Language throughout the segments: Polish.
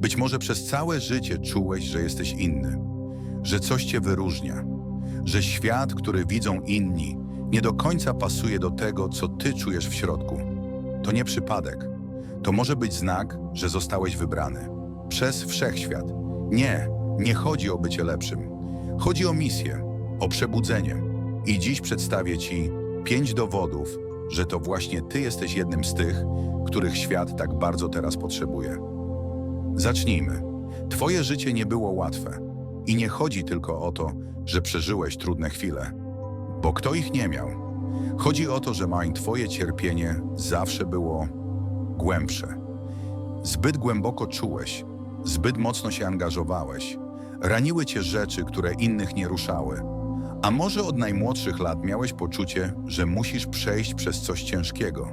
Być może przez całe życie czułeś, że jesteś inny, że coś cię wyróżnia, że świat, który widzą inni, nie do końca pasuje do tego, co ty czujesz w środku. To nie przypadek. To może być znak, że zostałeś wybrany przez wszechświat. Nie, nie chodzi o bycie lepszym. Chodzi o misję, o przebudzenie. I dziś przedstawię ci pięć dowodów, że to właśnie ty jesteś jednym z tych, których świat tak bardzo teraz potrzebuje. Zacznijmy. Twoje życie nie było łatwe. I nie chodzi tylko o to, że przeżyłeś trudne chwile, bo kto ich nie miał. Chodzi o to, że mań twoje cierpienie zawsze było głębsze. Zbyt głęboko czułeś, zbyt mocno się angażowałeś. Raniły cię rzeczy, które innych nie ruszały. A może od najmłodszych lat miałeś poczucie, że musisz przejść przez coś ciężkiego,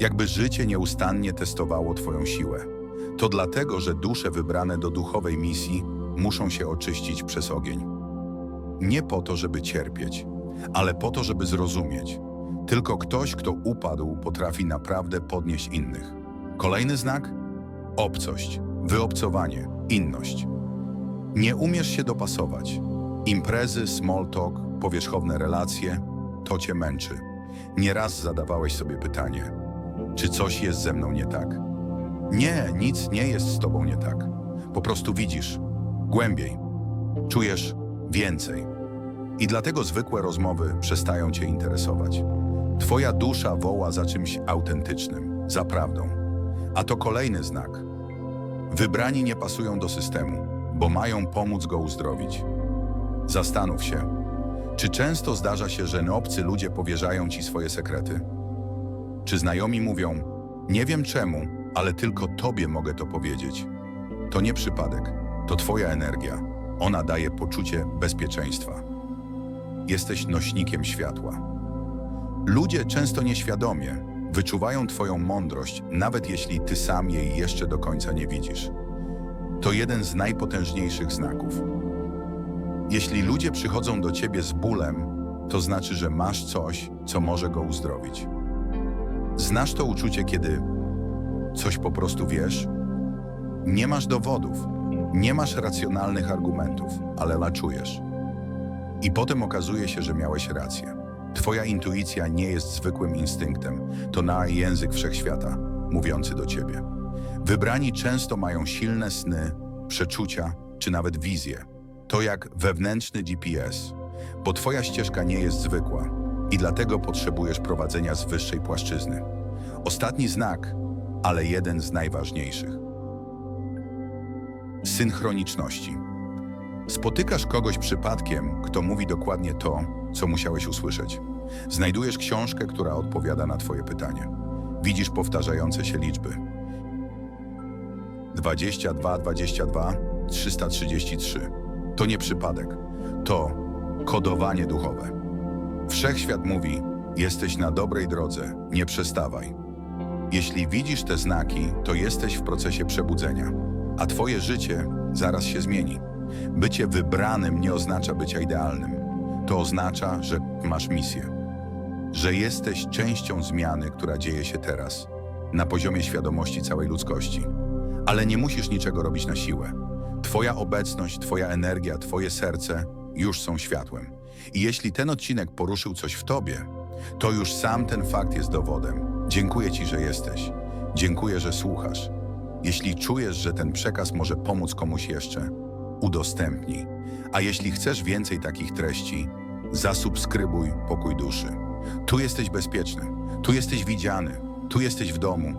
jakby życie nieustannie testowało twoją siłę. To dlatego, że dusze wybrane do duchowej misji muszą się oczyścić przez ogień. Nie po to, żeby cierpieć, ale po to, żeby zrozumieć. Tylko ktoś, kto upadł, potrafi naprawdę podnieść innych. Kolejny znak? Obcość, wyobcowanie, inność. Nie umiesz się dopasować. Imprezy, small talk, powierzchowne relacje to cię męczy. Nieraz zadawałeś sobie pytanie: czy coś jest ze mną nie tak? Nie, nic nie jest z tobą nie tak. Po prostu widzisz głębiej, czujesz więcej. I dlatego zwykłe rozmowy przestają cię interesować. Twoja dusza woła za czymś autentycznym, za prawdą. A to kolejny znak. Wybrani nie pasują do systemu, bo mają pomóc go uzdrowić. Zastanów się, czy często zdarza się, że obcy ludzie powierzają ci swoje sekrety? Czy znajomi mówią, nie wiem czemu, ale tylko tobie mogę to powiedzieć? To nie przypadek, to twoja energia. Ona daje poczucie bezpieczeństwa. Jesteś nośnikiem światła. Ludzie często nieświadomie wyczuwają twoją mądrość, nawet jeśli ty sam jej jeszcze do końca nie widzisz. To jeden z najpotężniejszych znaków. Jeśli ludzie przychodzą do ciebie z bólem, to znaczy, że masz coś, co może go uzdrowić. Znasz to uczucie, kiedy coś po prostu wiesz? Nie masz dowodów, nie masz racjonalnych argumentów, ale laczujesz. I potem okazuje się, że miałeś rację. Twoja intuicja nie jest zwykłym instynktem, to na język wszechświata, mówiący do ciebie. Wybrani często mają silne sny, przeczucia czy nawet wizje. To jak wewnętrzny GPS, bo twoja ścieżka nie jest zwykła i dlatego potrzebujesz prowadzenia z wyższej płaszczyzny. Ostatni znak, ale jeden z najważniejszych. Synchroniczności. Spotykasz kogoś przypadkiem, kto mówi dokładnie to, co musiałeś usłyszeć. Znajdujesz książkę, która odpowiada na Twoje pytanie. Widzisz powtarzające się liczby. 22, 22, 333. To nie przypadek. To kodowanie duchowe. Wszechświat mówi: Jesteś na dobrej drodze, nie przestawaj. Jeśli widzisz te znaki, to jesteś w procesie przebudzenia, a Twoje życie zaraz się zmieni. Bycie wybranym nie oznacza bycia idealnym. To oznacza, że masz misję. Że jesteś częścią zmiany, która dzieje się teraz, na poziomie świadomości całej ludzkości. Ale nie musisz niczego robić na siłę. Twoja obecność, Twoja energia, Twoje serce już są światłem. I jeśli ten odcinek poruszył coś w Tobie, to już sam ten fakt jest dowodem. Dziękuję Ci, że jesteś. Dziękuję, że słuchasz. Jeśli czujesz, że ten przekaz może pomóc komuś jeszcze, udostępnij. A jeśli chcesz więcej takich treści, zasubskrybuj Pokój Duszy. Tu jesteś bezpieczny, tu jesteś widziany, tu jesteś w domu,